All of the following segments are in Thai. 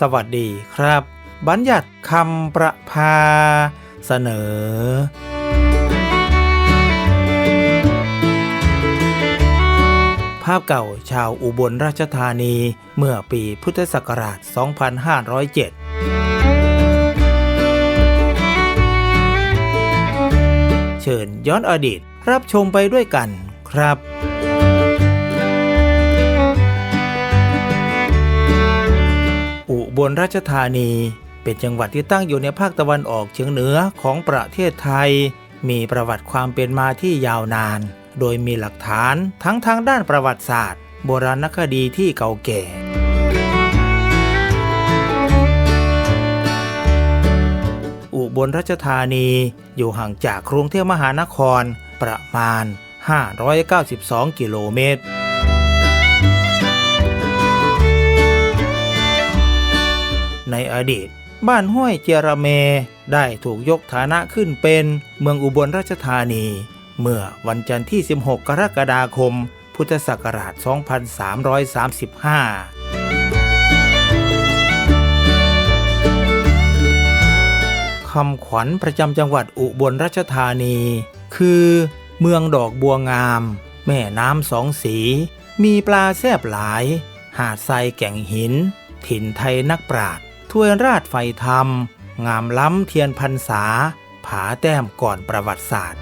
สวัสดีครับ บัญญัติคำประพาเสนอภาพเก่าชาวอุบลราชธานีเมื่อปีพุทธศักราช 2507 เชิญย้อนอดีตรับชมไปด้วยกันครับ บลราชธานี เป็นจังหวัดที่ตั้งอยู่ในภาคตะวันออกเฉียงเหนือของประเทศไทย มีประวัติความเป็นมาที่ยาวนาน โดยมีหลักฐานทั้งทางด้านประวัติศาสตร์ โบราณคดีที่เก่าแก่อุบลราชธานีอยู่ห่างจากกรุงเทพมหานครประมาณ 592 กิโลเมตร อดีต บ้านห้วยเจรเม ได้ถูกยกฐานะขึ้นเป็นเมืองอุบลราชธานี เมื่อวันจันทร์ที่ 16 กรกฎาคม พุทธศักราช 2335คำขวัญประจำจังหวัดอุบลราชธานี คือ เมืองดอกบัวงาม แม่น้ำสองสี มีปลาแซบหลาย หาดทรายแก่งหิน ถิ่นไทยนักปราด ถ้วยราชไฟธรรม งามล้ำเทียนพรรษา ผาแต้มก่อนประวัติศาสตร์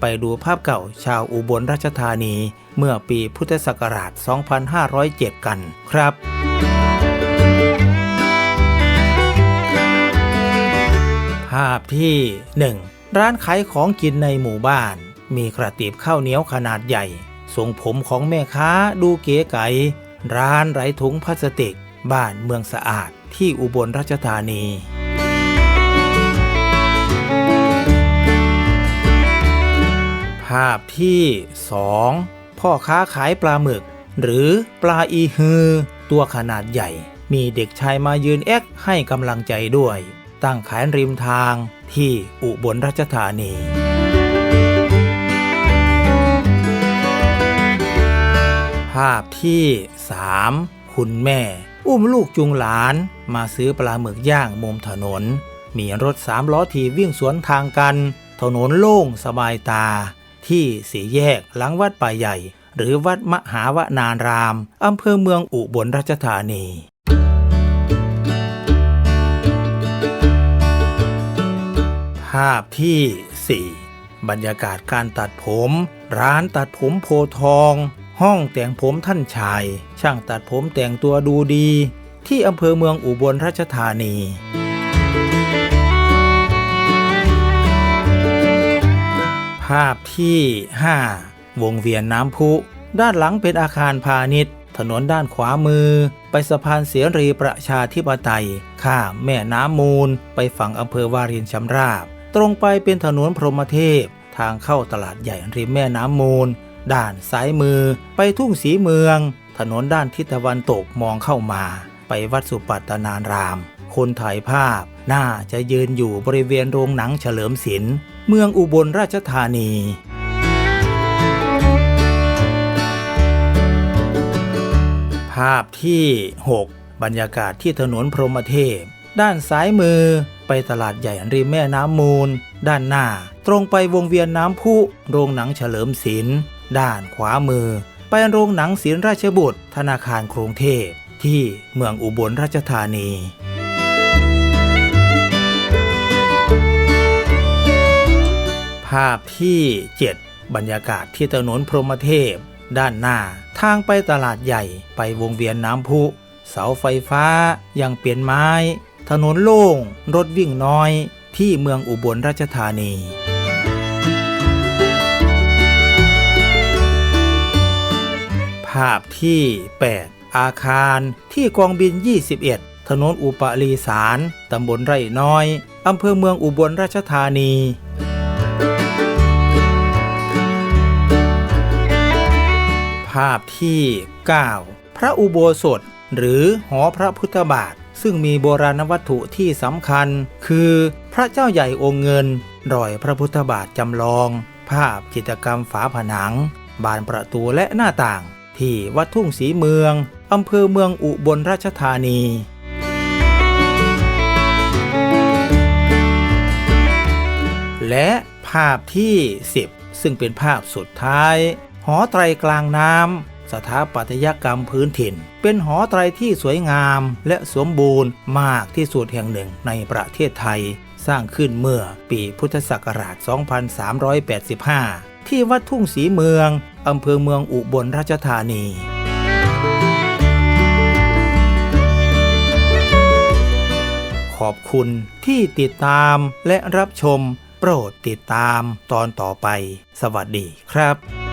ไปดูภาพเก่าชาวอุบลราชธานีเมื่อปีพุทธศักราช 2507 กันครับภาพที่ 1 ร้านขายของกินในหมู่บ้าน มีกระติบข้าวเหนียวขนาดใหญ่ ทรงผมของแม่ค้าดูเก๋ไก๋ร้านไร้ถุงพลาสติก บ้านเมืองสะอาดที่อุบลราชธานีภาพที่ 2 พ่อค้าขายปลาหมึก หรือปลาอีฮือ ตัวขนาดใหญ่ มีเด็กชายมายืนแอกให้กำลังใจด้วย ตั้งขายริมทางที่อุบลราชธานีาพที่ 3 คุณแม่ อุ้มลูกจุงหลานมาซื้อปลาหมึกย่างมุมถนน มีรถสามล้อถีวิ่งสวนทางกัน ถนนโล่งสบายตา ที่สีแยกหลังวัดป่าใหญ่ หรือวัดมหาวนาราม อำเภอเมืองอุบลราชธานีภาพที่ 4 บรรยากาศการตัดผม ร้านตัดผมโพทอง ห้องแต่งผมท่านชาย ช่างตัดผมแต่งตัวดูดี ที่อำเภอเมืองอุบลราชธานี ภาพที่ 5 วงเวียนน้ำพุ ด้านหลังเป็นอาคารพาณิชย์ ถนนด้านขวามือ ไปสะพานเสียรีประชาธิปไตย ข้ามแม่น้ำมูล ไปฝั่งอำเภอวารินชำราบ ตรงไปเป็นถนนพรหมเทพ ทางเข้าตลาดใหญ่ริมแม่น้ำมูล ด้านซ้ายมือ ไปทุ่งสีเมือง ถนนด้านทิศตะวันตกมองเข้ามา ไปวัดสุปัตตนาราม คนถ่ายภาพ น่าจะยืนอยู่บริเวณโรงหนังเฉลิมศิลป์เมืองอุบลราชธานีภาพที่ 6 บรรยากาศที่ถนนพรหมเทพ ด้านซ้ายมือ ไปตลาดใหญ่ริมแม่น้ำมูล ด้านหน้า ตรงไปวงเวียนน้ำพุ โรงหนังเฉลิมศิลป์ ด้านขวามือ ไปโรงหนังศิลราชบุตร ธนาคารกรุงเทพที่เมืองอุบลราชธานีภาพที่ 7 บรรยากาศที่ถนนพรหมเทพ ด้านหน้า ทางไปตลาดใหญ่ไปวงเวียนน้ำพุ เสาไฟฟ้ายังเปลี่ยนไม้ ถนนโล่ง รถวิ่งน้อย ที่เมืองอุบลราชธานีาพที่ 8 อาคารที่กองบิน 21 ถนนอุปรีสารตำบลไร่น้อย อำเภอเมืองอุบลราชธานีภาพที่ 9 พระอุโบสถ หรือหอพระพุทธบาท ซึ่งมีโบราณวัตถุที่สำคัญ คือพระเจ้าใหญ่องค์เงิน รอยพระพุทธบาทจำลอง ภาพจิตรกรรมฝาผนัง บานประตูและหน้าต่าง ที่วัดทุ่งสีเมือง อำเภอเมืองอุบลราชธานี และภาพที่ 10 ซึ่งเป็นภาพสุดท้าย หอไตรกลางน้ำสถาปัตยกรรมพื้นถิ่น เป็นหอไตรที่สวยงามและสมบูรณ์มากที่สุดแห่งหนึ่งในประเทศไทย สร้างขึ้นเมื่อปีพุทธศักราช 2385 ที่วัดทุ่งศรีเมืองอำเภอเมืองอุบลราชธานีขอบคุณที่ติดตามและรับชม โปรดติดตามตอนต่อไป สวัสดีครับ